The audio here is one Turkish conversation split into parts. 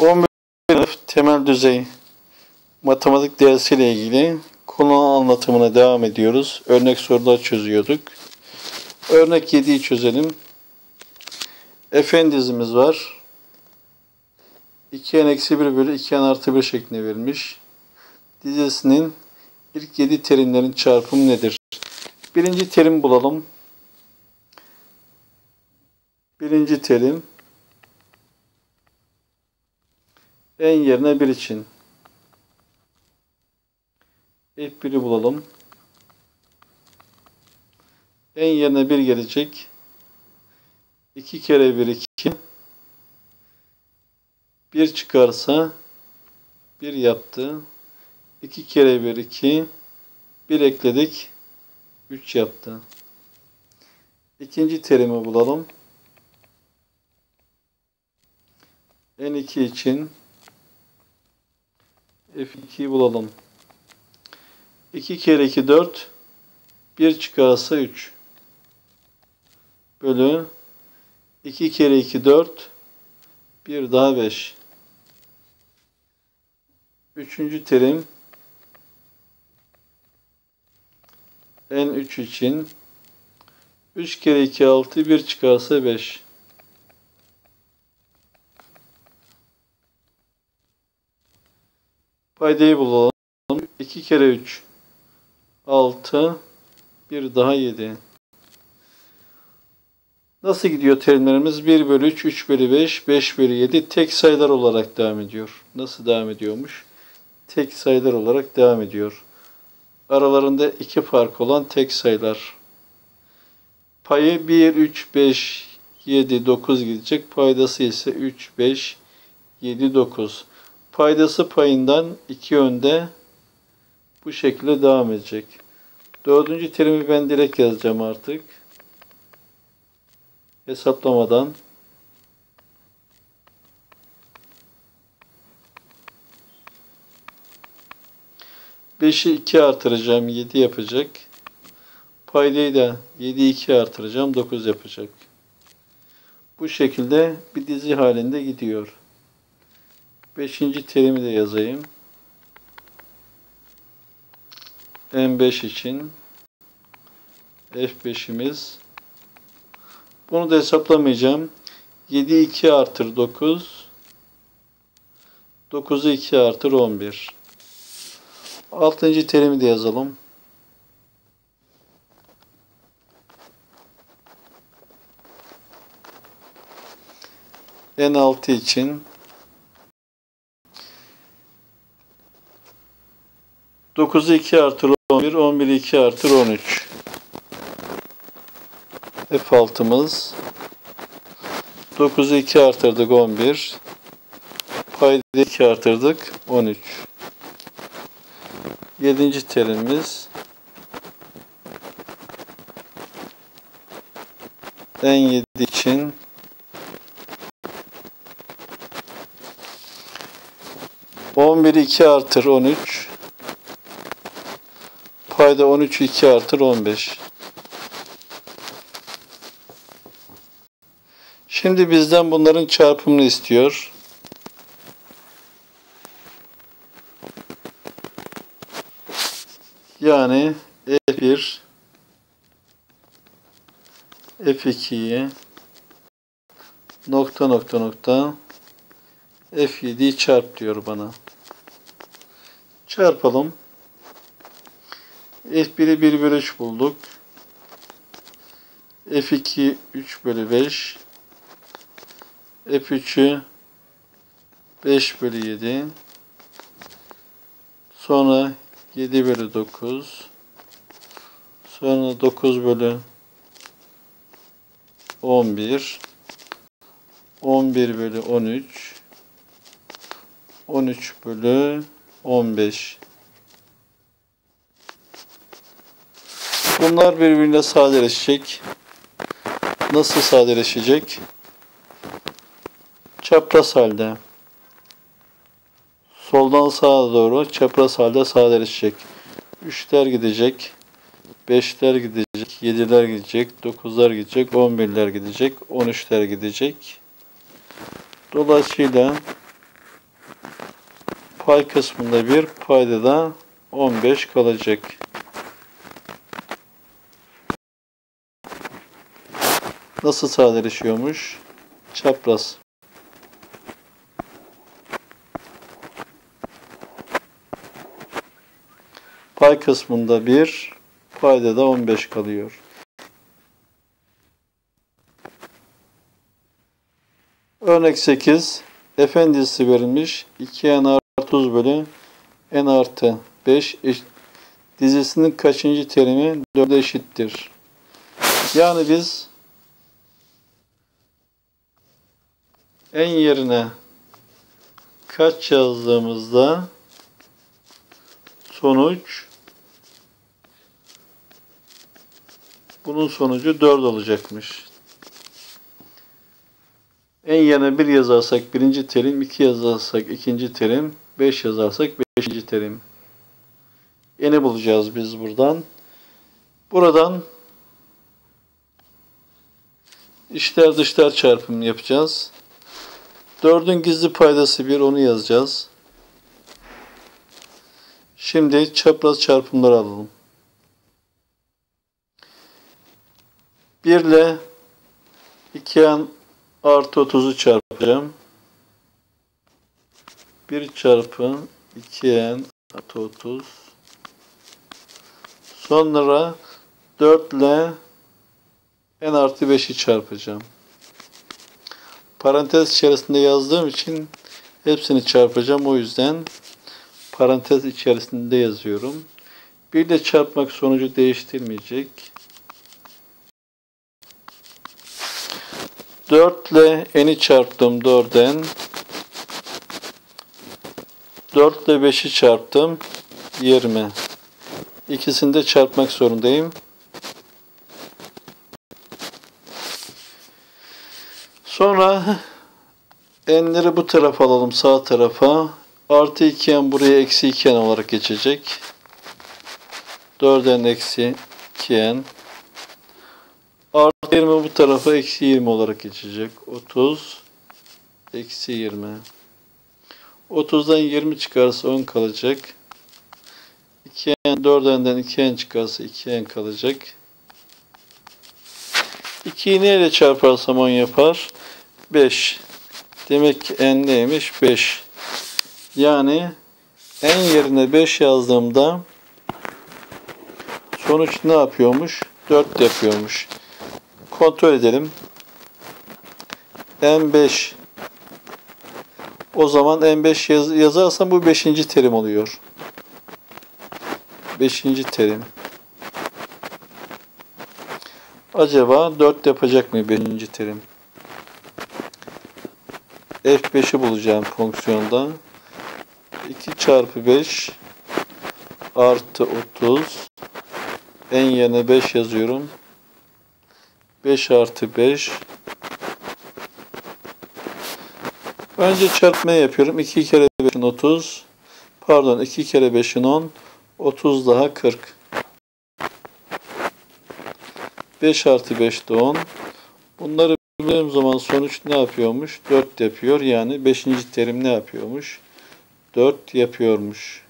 11. sınıf temel düzey matematik dersiyle ilgili konu anlatımına devam ediyoruz. Örnek sorular çözüyorduk. Örnek 7'yi çözelim. F dizimiz var. 2n eksi 1 bölü 2n artı 1 şeklinde verilmiş. Dizesinin ilk 7 terimlerin çarpımı nedir? Birinci terim bulalım. Birinci terim en yerine 1 için F1'i bulalım. En yerine 1 gelecek. 2 kere 1 2 1 çıkarsa 1 yaptı. 2 kere 1 2 1 ekledik. 3 yaptı. İkinci terimi bulalım. N2 için F2'yi bulalım. 2 kere 2 4 1 çıkarsa 3 bölü 2 kere 2 4 1 daha 5 Üçüncü terim. N3 için 3 kere 2 6 1 çıkarsa 5 Paydayı bulalım. 2 kere 3 6 bir daha 7 Nasıl gidiyor terimlerimiz? 1 bölü 3, 3 bölü 5, 5 bölü 7 tek sayılar olarak devam ediyor. Nasıl devam ediyormuş? Tek sayılar olarak devam ediyor. Aralarında iki fark olan tek sayılar. Payı 1, 3, 5, 7, 9 gidecek. Paydası ise 3, 5, 7, 9. Paydası payından iki önde bu şekilde devam edecek. Dördüncü terimi ben direkt yazacağım artık. Hesaplamadan. Beşi iki artıracağım. Yedi yapacak. Paydayı da yedi iki artıracağım. Dokuz yapacak. Bu şekilde bir dizi halinde gidiyor. Beşinci terimi de yazayım. M5 için F5'imiz bunu da hesaplamayacağım. 7 2 artır 9 9'u 2 artır 11 Altıncı terimi de yazalım. N6 için 9'u 2 artır 11, 11 2 artır 13. F6'mız 9'u 2 artırdık 11. Payda 2 artırdık 13. 7. terimimiz en 7 için on bir iki artır on üç payda on üç iki artır on beş Şimdi bizden bunların çarpımını istiyor. Yani F1 F2'yi nokta nokta nokta F7'yi çarp diyor bana. Çarpalım. F1'i 1 bölü 3 bulduk. F2 3 bölü 5 F3'ü 5 bölü 7 sonra 7 bölü 9 sonra 9 bölü 11 11 bölü 13 13 bölü 15 Bunlar birbirine sadeleşecek. Nasıl sadeleşecek? Çapraz halde. Soldan sağa doğru çapraz halde sadeleşecek. Üçler gidecek. Beşler gidecek. Yediler gidecek. Dokuzlar gidecek. On birler gidecek. On üçler gidecek. Dolayısıyla Pay kısmında 1, payda da 15 kalacak. Nasıl sadeleşiyormuş? Çapraz. Pay kısmında 1, payda da 15 kalıyor. Örnek 8. Efendisi verilmiş. 2n artı 30 bölü n artı 5 dizisinin kaçıncı terimi 4'e eşittir. Yani biz en yerine kaç yazdığımızda sonuç bunun sonucu 4 olacakmış. En yerine 1 yazarsak birinci terim, 2 yazarsak ikinci terim, 5 yazarsak beşinci terim. Eni bulacağız biz buradan. Buradan işler dışlar çarpımı yapacağız. 4'ün gizli paydası 1 onu yazacağız. Şimdi çapraz çarpımları alalım. 1 ile 2n artı 30'u çarpacağım. 1 çarpı 2n artı 30 sonra 4 ile n artı 5'i çarpacağım. Parantez içerisinde yazdığım için hepsini çarpacağım. O yüzden parantez içerisinde yazıyorum. Bir de çarpmak sonucu değiştirmeyecek. 4 ile n'i çarptım 4n. 4 ile 5'i çarptım 20. İkisini de çarpmak zorundayım. Sonra n'leri bu tarafa alalım sağ tarafa. Artı 2n buraya eksi 2n olarak geçecek. 4n eksi 2n. Artı 20 bu tarafa eksi 20 olarak geçecek. 30 eksi 20. 30'dan 20 çıkarsa 10 kalacak. 2n 4n'den 2n çıkarsa 2n kalacak. 2'yi neyle çarparsam 10 yapar? 5. Demek ki n neymiş? 5. Yani n yerine 5 yazdığımda sonuç ne yapıyormuş? 4 yapıyormuş. Kontrol edelim. n5 o zaman n5 yaz yazarsam bu 5. terim oluyor. 5. terim. Acaba 4 yapacak mı 5. terim? F5'i bulacağım fonksiyonda. 2 çarpı 5 artı 30 en yerine 5 yazıyorum. 5 artı 5 Önce çarpma yapıyorum. 2 kere 5'in 30 pardon 2 kere 5'in 10 30 daha 40 5 artı 5 de 10 bunları böldüğüm zaman sonuç ne yapıyormuş? 4 yapıyor. Yani 5. terim ne yapıyormuş? 4 yapıyormuş.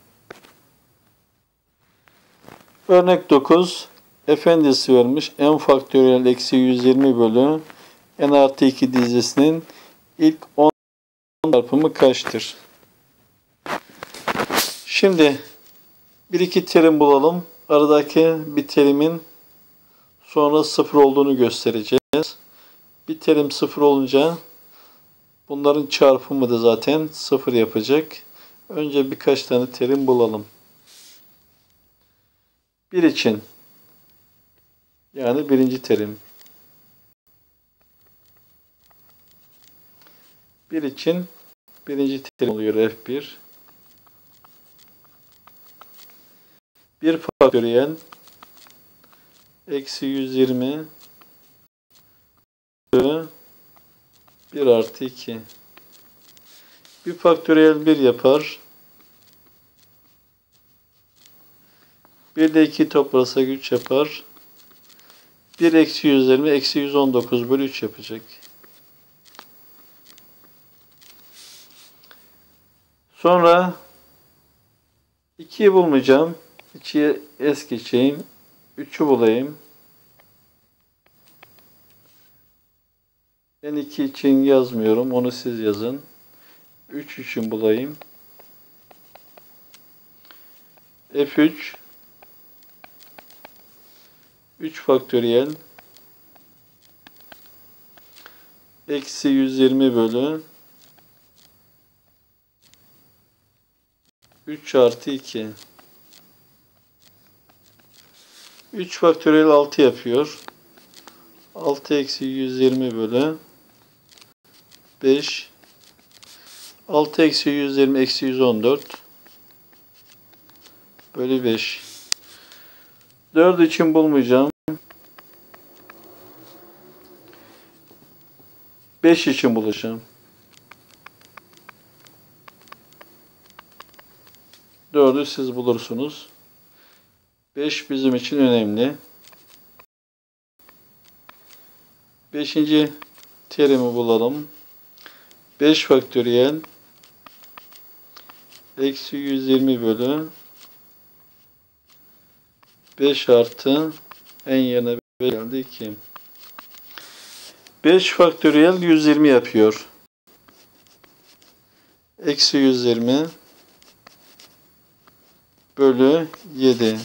Örnek 9. Efendisi vermiş. n faktöriyel eksi 120 bölü n artı 2 dizisinin ilk 10 çarpımı kaçtır? Şimdi bir iki terim bulalım. Aradaki bir terimin sonra sıfır olduğunu göstereceğiz. Bir terim sıfır olunca bunların çarpımı da zaten sıfır yapacak. Önce birkaç tane terim bulalım. Bir için yani birinci terim. Bir için birinci terim oluyor F1. Bir faktöriyel eksi 120 1 artı 2 bir faktöriyel 1 yapar. 1 ile 2 toplasa güç yapar. 1 eksi 120 eksi 119 bölü 3 yapacak. Sonra 2'yi bulmayacağım. 2'ye es geçeyim. 3'ü bulayım. Ben 2 için yazmıyorum. Onu siz yazın. 3 için bulayım. F3 3 faktöriyel eksi 120 bölü 3 artı 2 3 faktöriyel 6 yapıyor. 6 eksi 120 bölü 5 6 eksi 120 eksi 114 bölü 5 4 için bulmayacağım. 5 için bulacağım. 4'ü siz bulursunuz. 5 bizim için önemli. 5. terimi bulalım. 5 faktöriyel eksi 120 bölü 5 artı en yerine 5 geldi 2. 5 faktöriyel 120 yapıyor. Eksi 120 bölü 7.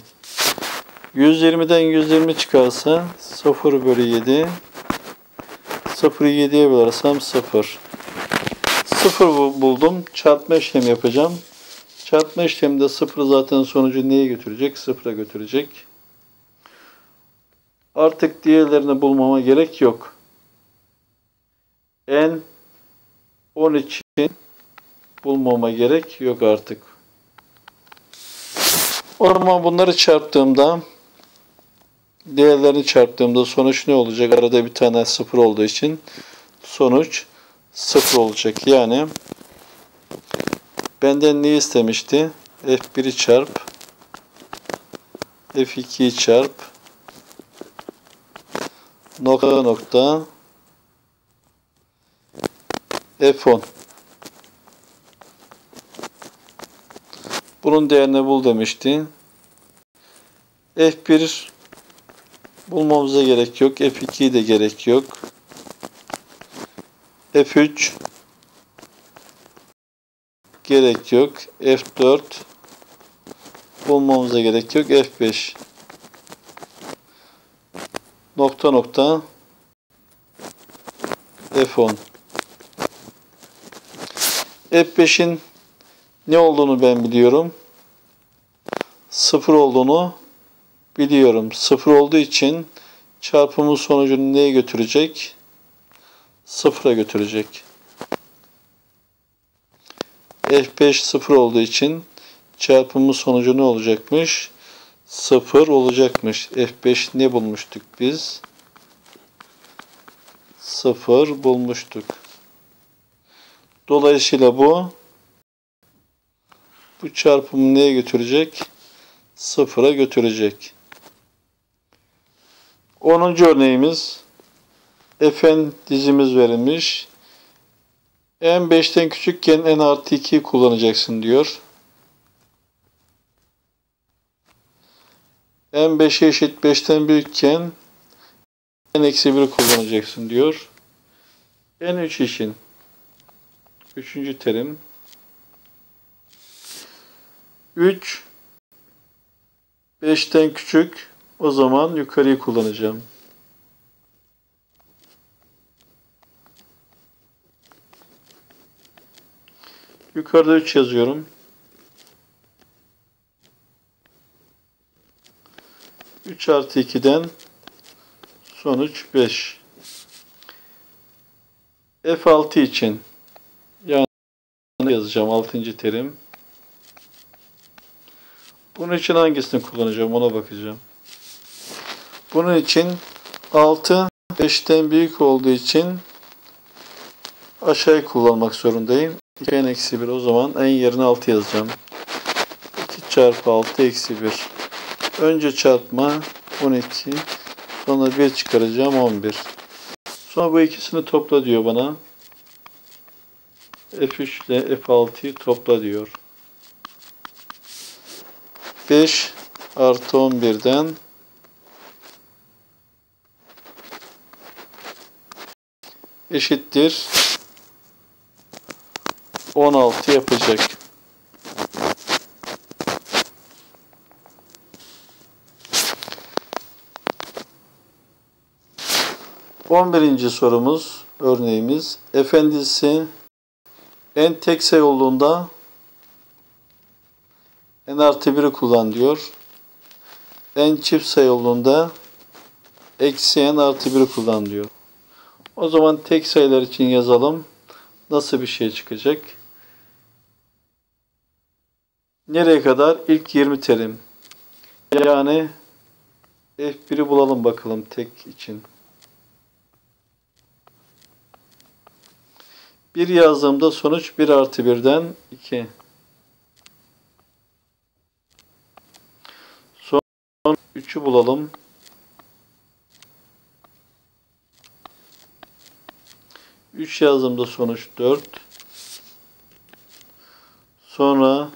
120'den 120 çıkarsa 0 bölü 7. 0'ı 7'ye bölersem 0. 0 buldum. Çarpma işlemi yapacağım. Çarpma işleminde 0 zaten sonucu neye götürecek? 0'a götürecek. Artık diğerlerini bulmama gerek yok. N 10 için bulmama gerek yok artık. O zaman bunları çarptığımda değerlerini çarptığımda sonuç ne olacak? Arada bir tane sıfır olduğu için sonuç sıfır olacak. Yani benden ne istemişti? F1'i çarp F2'yi çarp nokta nokta F10 bunun değerini bul demişti. F1 bulmamıza gerek yok. F2'yi de gerek yok. F3 gerek yok. F4 bulmamıza gerek yok. F5 nokta nokta F10 F5'in ne olduğunu ben biliyorum. Sıfır olduğunu biliyorum. Sıfır olduğu için çarpımın sonucunu neye götürecek? Sıfıra götürecek. F5 sıfır olduğu için çarpımın sonucu ne olacakmış? Sıfır olacakmış. F5 ne bulmuştuk biz? Sıfır bulmuştuk. Dolayısıyla bu bu çarpımı neye götürecek? Sıfıra götürecek. 10. örneğimiz Fn dizimiz verilmiş. En 5'ten küçükken n artı 2 kullanacaksın diyor. En 5'e eşit 5'ten büyükken n eksi 1 kullanacaksın diyor. En 3 için. Üçüncü terim. 3 5'ten küçük o zaman yukarıyı kullanacağım. Yukarıda 3 yazıyorum. 3 artı 2'den sonuç 5. F6 için yani yazacağım 6. terim. Bunun için hangisini kullanacağım ona bakacağım. Bunun için 6 5'ten büyük olduğu için aşağıya kullanmak zorundayım. 2n eksi 1 o zaman en yerine 6 yazacağım. 2 çarpı 6 eksi 1. Önce çarpma 12. Sonra 1 çıkaracağım 11. Sonra bu ikisini topla diyor bana. F3 ile F6'yı topla diyor. 5 artı 11'den eşittir 16 yapacak. On birinci sorumuz, örneğimiz. Efendisi en tek sayı olduğunda n artı 1'i kullan diyor. En çift sayı olduğunda eksi n artı 1'i kullan diyor. O zaman tek sayılar için yazalım. Nasıl bir şey çıkacak? Nereye kadar? İlk 20 terim. Yani F1'i bulalım bakalım tek için. 1 yazdığımda sonuç 1 artı 1'den 2. Son 3'ü bulalım. 3 yazdığımda sonuç 4. Sonra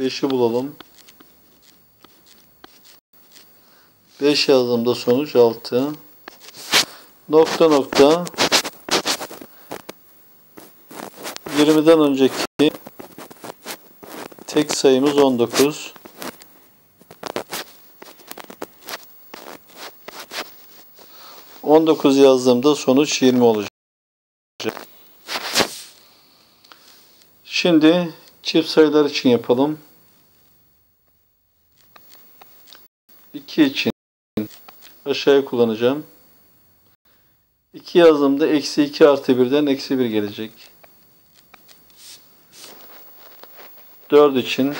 5'i bulalım. 5 yazdığımda sonuç 6. Nokta nokta 20'den önceki tek sayımız 19. On dokuz yazdığımda sonuç 20 olacak. Şimdi çift sayılar için yapalım. 2 için aşağıya kullanacağım. 2 yazdığımda eksi 2 artı 1'den eksi 1 gelecek. 4 için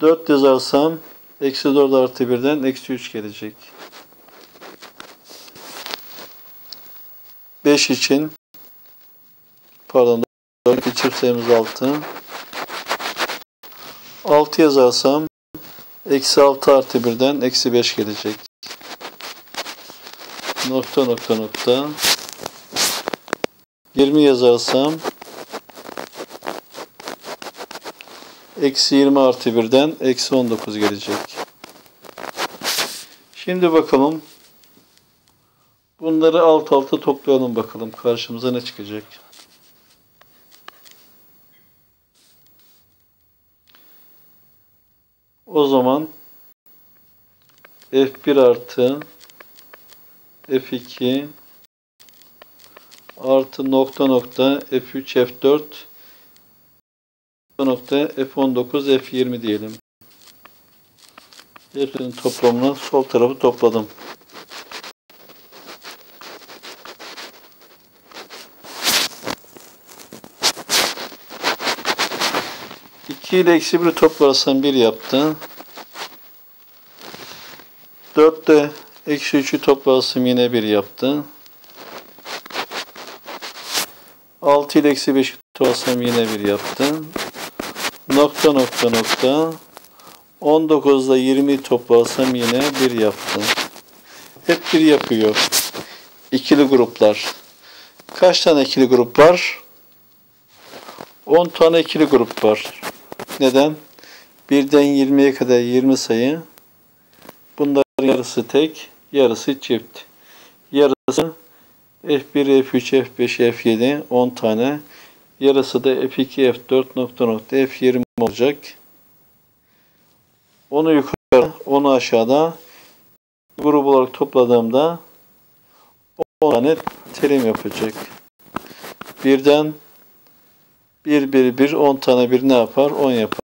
4 yazarsam eksi 4 artı 1'den eksi 3 gelecek. 5 için pardon 4 çift sayımız 6 6 yazarsam eksi 6 artı 1'den eksi 5 gelecek. Nokta nokta nokta 20 yazarsam eksi 20 artı 1'den eksi 19 gelecek. Şimdi bakalım bunları alt alta toplayalım bakalım karşımıza ne çıkacak. O zaman F1 artı F2 artı nokta nokta F3 F4 nokta F19 F20 diyelim. Hepsinin toplamını sol tarafı topladım. İki ile eksi 1'i toplarsam 1 yaptı. 4 de eksi 3'ü toplarsam yine 1 yaptı. 6 ile eksi 5 toplarsam yine 1 yaptı. Nokta nokta nokta. 19 ile 20 toplarsam yine 1 yaptı. Hep 1 yapıyor. İkili gruplar. Kaç tane ikili grup var? 10 tane ikili grup var. Neden? Birden 20'ye kadar 20 sayı. Bunların yarısı tek, yarısı çift. Yarısı F1, F3, F5, F7 10 tane. Yarısı da F2, F4 nokta nokta F20 olacak. Onu yukarı, onu aşağıda grup olarak topladığımda 10 tane terim yapacak. Birden 1, 1, 1, 10 tane bir ne yapar? 10 yapar.